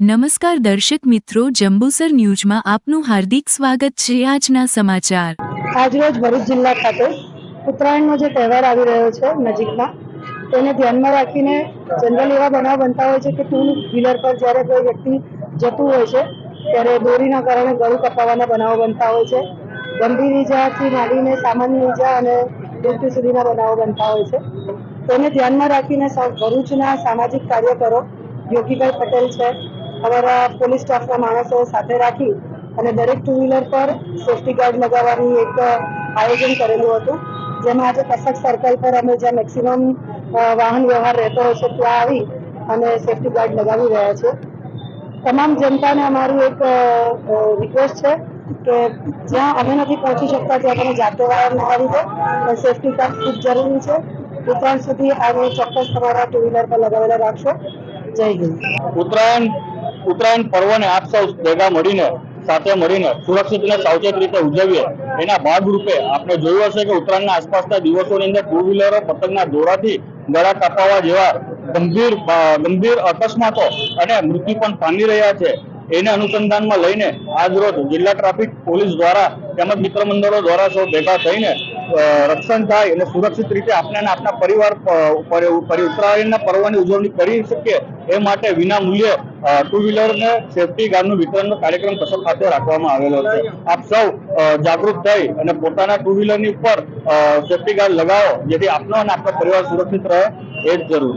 નમસ્કાર દર્શક મિત્રો, જંબુસર ન્યૂઝમાં આપનું હાર્દિક સ્વાગત છે આજના સમાચાર. આજરોજ ભરૂચ જિલ્લા ખાતે ઉત્તરાયણનો જે તહેવાર આવી રહ્યો છે નજીકમાં, તેને ધ્યાનમાં રાખીને જનરલ એવા બનાવ બનતા હોય છે કે ટુ વ્હીલર પર જ્યારે કોઈ વ્યક્તિ જતું હોય છે, ત્યારે દોરીના કારણે ગળું કપાવાના બનાવો બનતા હોય છે. ગંભીર ઈજાથી માંડીને સામાન્ય ઈજા અને મૃત્યુ સુધીના બનાવો બનતા હોય છે. તેને ધ્યાનમાં રાખીને ભરૂચના સામાજિક કાર્યકરો યોગીભાઈ પટેલ છે અમારા પોલીસ સ્ટાફના માણસો સાથે રાખી અને દરેક ટુ વ્હીલર પર સેફટી ગાર્ડ લગાવવાની એક આયોજન કરેલું હતું. જેમાં આજે કસક સર્કલ પર અમે જ્યાં મેક્સિમમ વાહન વ્યવહાર રહેતો હોય છે, ત્યાં આવી અને સેફટી ગાર્ડ લગાવી રહ્યા છે તમામ જનતાને અમારું એક રિક્વેસ્ટ છે કે જ્યાં અમે નથી પહોંચી શકતા ત્યાં તમે જાતે વાયર લગાવી દો. પણ સેફટી ગાર્ડ ખૂબ જરૂરી છે. ઉત્તરાયણ સુધી આને ચોક્કસ તમારા ટુ વ્હીલર પર લગાવેલા રાખશો. જય હિન્દ. ઉત્તરાયણ ઉત્તરાયણ પર્વને આપ સૌ ભેગા મળીને, સાથે મળીને સુરક્ષિત અને સાવચેત રીતે ઉજવીએ, એના ભાગરૂપે આપણે જોયું હશે કે ઉત્તરાયણના આસપાસના દિવસોની અંદર ટુ વ્હીલરો પતંગના દોરાથી ગળા કાપાવા જેવા ગંભીર ગંભીર અકસ્માતો અને મૃત્યુ પણ પામી રહ્યા છે. એને અનુસંધાનમાં લઈને આજ રોજ જિલ્લા ટ્રાફિક પોલીસ દ્વારા તેમજ મિત્ર મંડળો દ્વારા સૌ ભેગા થઈને રક્ષણ થાય અને સુરક્ષિત રીતે આપણે અને આપણા પરિવાર ઉત્તરાયણના પર્વની ઉજવણી કરી શકીએ એ માટે વિના મૂલ્યે ટુ વ્હીલર ને સેફટી ગાર્ડનું વિતરણનો કાર્યક્રમ કસબ ખાતે રાખવામાં આવેલો છે. આપ સૌ જાગૃત થઈ અને પોતાના ટુ વ્હીલરની ઉપર સેફટી ગાર્ડ લગાવો, જેથી આપનો અને આપણા પરિવાર સુરક્ષિત રહે, એ જ જરૂર.